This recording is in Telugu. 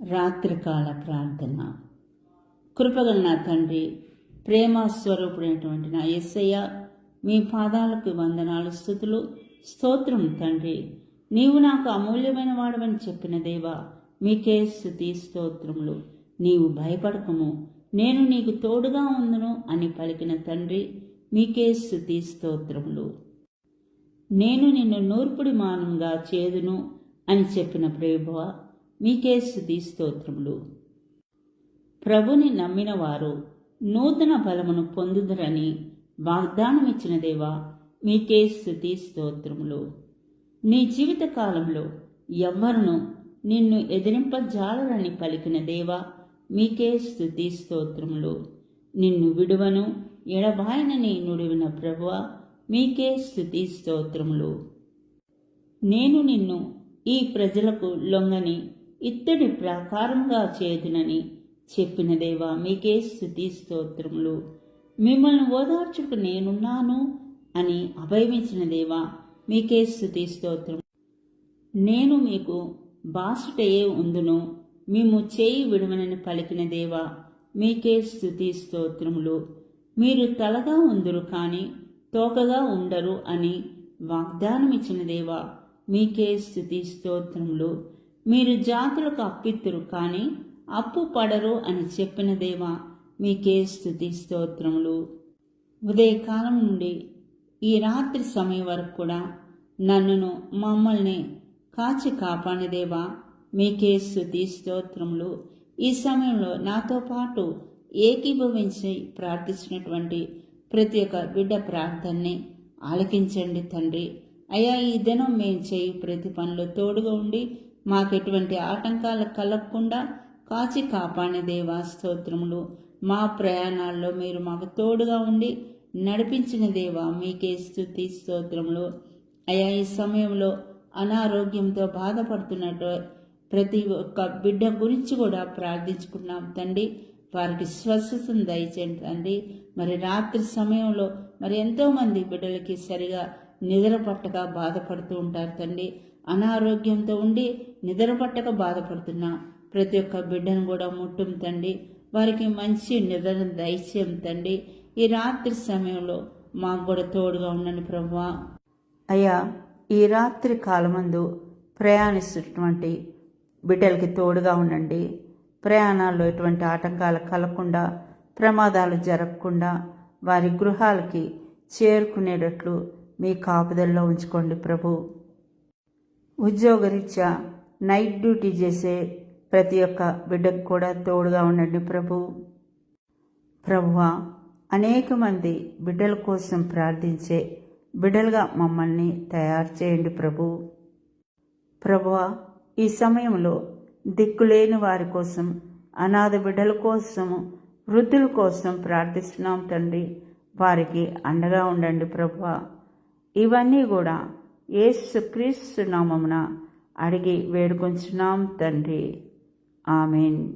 రాత్రికాల ప్రార్థన. కృపగల నా తండ్రి ప్రేమ స్వరూపుడైనటువంటి నా ఎస్సయ్య మీ పాదాలకు వందనాలు స్థుతులు స్తోత్రం తండ్రి. నీవు నాకు అమూల్యమైన వాడవని చెప్పిన దేవా మీకే స్థుతి స్తోత్రములు. నీవు భయపడకము నేను నీకు తోడుగా ఉందును అని పలికిన తండ్రి మీకే స్థుతి స్తోత్రములు. నేను నిన్ను నూర్పుడి మానంగా చేదును అని చెప్పిన ప్రేభవ మీకే స్థుతి స్తోత్రములు. ప్రభుని నమ్మిన వారు నూతన బలమును పొందుదరని వాగ్దానం ఇచ్చిన దేవా మీకే స్థుతి స్తోత్రములు. నీ జీవిత కాలంలో ఎవ్వరును నిన్ను ఎదిరింపజాలరని పలికిన దేవా మీకే స్థుతి స్తోత్రములు. నిన్ను విడువను ఎడబాయనని నుడివిన ప్రభువ మీకే స్థుతి స్తోత్రములు. నేను నిన్ను ఈ ప్రజలకు లొంగని ఇత్తడి ప్రాకారంగా చేదునని చెప్పిన దేవా మీకే స్థుతి స్తోత్రములు. మిమ్మల్ని ఓదార్చుకు నేనున్నాను అని అభయమించిన దేవా మీకే స్థుతి స్తోత్రం నేను మీకు బాసుటయే ఉందును మేము చేయి విడవనని పలికిన దేవా మీకే స్థుతి స్తోత్రములు. మీరు తలగా ఉందురు కానీ తోకగా ఉండరు అని వాగ్దానం ఇచ్చిన దేవా మీకే స్థుతి స్తోత్రములు. మీరు జాతులకు అప్పిత్తురు కానీ అప్పు పడరు అని చెప్పిన దేవా మీకే స్థుతి స్తోత్రములు. ఉదయకాలం నుండి ఈ రాత్రి సమయం వరకు కూడా నన్నును మమ్మల్ని కాచి కాపాని దేవా మీకే స్థుతి స్తోత్రములు. ఈ సమయంలో నాతో పాటు ఏకీభవించి ప్రార్థించినటువంటి ప్రతి ఒక్క బిడ్డ ప్రార్థనని ఆలకించండి తండ్రి. అయ్యా ఈ దినం మేము చేయి ప్రతి పనిలో తోడుగా ఉండి మాకు ఎటువంటి ఆటంకాలు కలగకుండా కాచి కాపాడే దేవా స్తోత్రములు. మా ప్రయాణాల్లో మీరు మాకు తోడుగా ఉండి నడిపించిన దేవా మీకే స్థుతి స్తోత్రములు. అయా ఈ సమయంలో అనారోగ్యంతో బాధపడుతున్నట్టు ప్రతి ఒక్క బిడ్డ గురించి కూడా ప్రార్థించుకున్నాం తండ్రి. వారికి స్వస్థతను దయచేయండి తండ్రి. మరి రాత్రి సమయంలో మరి ఎంతోమంది బిడ్డలకి సరిగా నిద్ర పట్టక బాధపడుతూ ఉంటారు తండ్రి. అనారోగ్యంతో ఉండి నిద్ర పట్టక బాధపడుతున్న. ప్రతి ఒక్క బిడ్డను కూడా ముట్టుం తండ్రి. వారికి మంచి నిద్ర దయచేయం తండ్రి. ఈ రాత్రి సమయంలో మాకు కూడా తోడుగా ఉండండి ప్రభువా. అయ్యా ఈ రాత్రి కాలమందు ప్రయాణిస్తున్నటువంటి బిడ్డలకి తోడుగా ఉండండి. ప్రయాణాల్లో ఎటువంటి ఆటంకాలు కలగకుండా ప్రమాదాలు జరగకుండా వారి గృహాలకి చేరుకునేటట్లు మీ కాపుదల్లో ఉంచుకోండి ప్రభు. ఉద్యోగరీత్యా నైట్ డ్యూటీ చేసే ప్రతి ఒక్క బిడ్డకు కూడా తోడుగా ఉండండి ప్రభు. ప్రభువా అనేక మంది బిడ్డల కోసం ప్రార్థించే బిడ్డలుగా మమ్మల్ని తయారు చేయండి ప్రభు. ప్రభువా ఈ సమయంలో దిక్కులేని వారి కోసం అనాథ బిడ్డల కోసం వృద్ధుల కోసం ప్రార్థిస్తున్నాం తండ్రి. వారికి అండగా ఉండండి ప్రభువా ఇవన్నీ కూడా ఏసు క్రీస్తు నామమున అడిగి వేడుకొంచున్నాం తండ్రి. ఆమెన్.